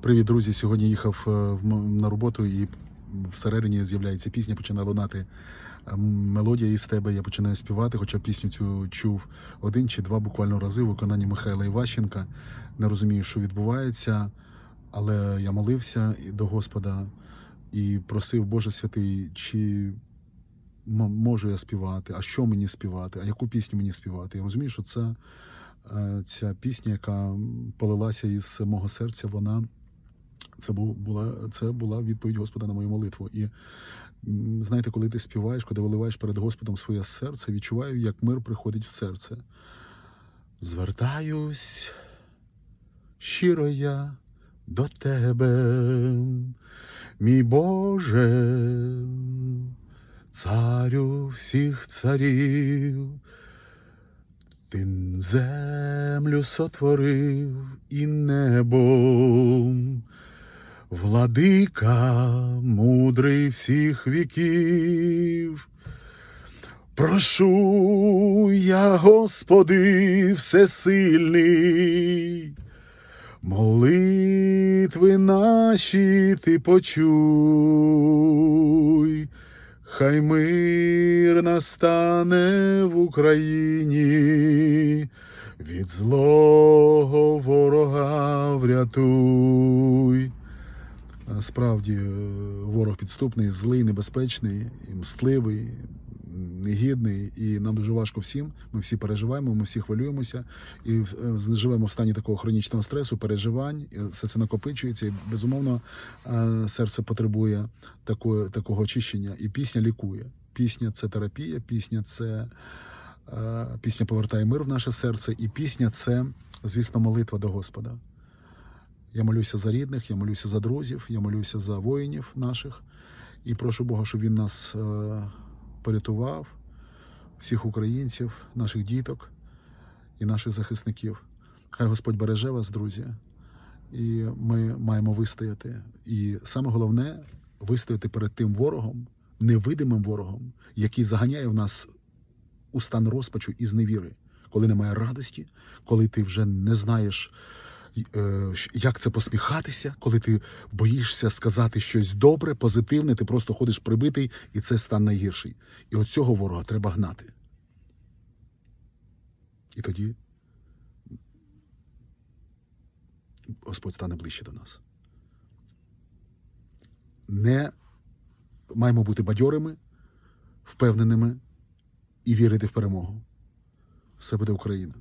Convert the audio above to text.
Привіт, друзі! Сьогодні їхав е, на роботу і всередині з'являється пісня, починає лунати е, мелодія із тебе. Я починаю співати, хоча пісню цю чув один чи два буквально рази в виконанні Михайла Іващенка. Не розумію, що відбувається, але я молився до Господа і просив, Боже святий, чи можу я співати, а що мені співати, а яку пісню мені співати. Я розумію, що це е, ця пісня, яка полилася із мого серця, вона це була це була відповідь Господа на мою молитву. І знаєте, коли ти співаєш, коли виливаєш перед Господом своє серце, відчуваю, як мир приходить в серце. Звертаюсь щиро я до тебе, мій Боже, царю всіх царів. Ти землю сотворив і небо, владика мудрий всіх віків. Прошу я, Господи, всесильний, молитви наші ти почуй. Хай мир настане в Україні, від злого ворога врятуй. Справді, е, ворог підступний, злий, небезпечний, мстливий, негідний, і нам дуже важко всім. Ми всі переживаємо, ми всі хвилюємося і е, живемо в стані такого хронічного стресу, переживань. і Все це накопичується. І безумовно е, серце потребує такої, такого очищення. І пісня лікує. Пісня це терапія, пісня це пісня повертає мир в наше серце, і пісня це, звісно, молитва до Господа. Я молюся за рідних, я молюся за друзів, я молюся за воїнів наших і прошу Бога, щоб він нас е, порятував, всіх українців, наших діток і наших захисників. Хай Господь береже вас, друзі, і ми маємо вистояти. І саме головне вистояти перед тим ворогом, невидимим ворогом, який заганяє в нас у стан розпачу і зневіри, коли немає радості, коли ти вже не знаєш. Е, Як це посміхатися, коли ти боїшся сказати щось добре, позитивне, ти просто ходиш прибитий, і це стан найгірший. І от цього ворога треба гнати. І тоді Господь стане ближче до нас. Не маємо бути бадьорими, впевненими і вірити в перемогу. Все буде Україна.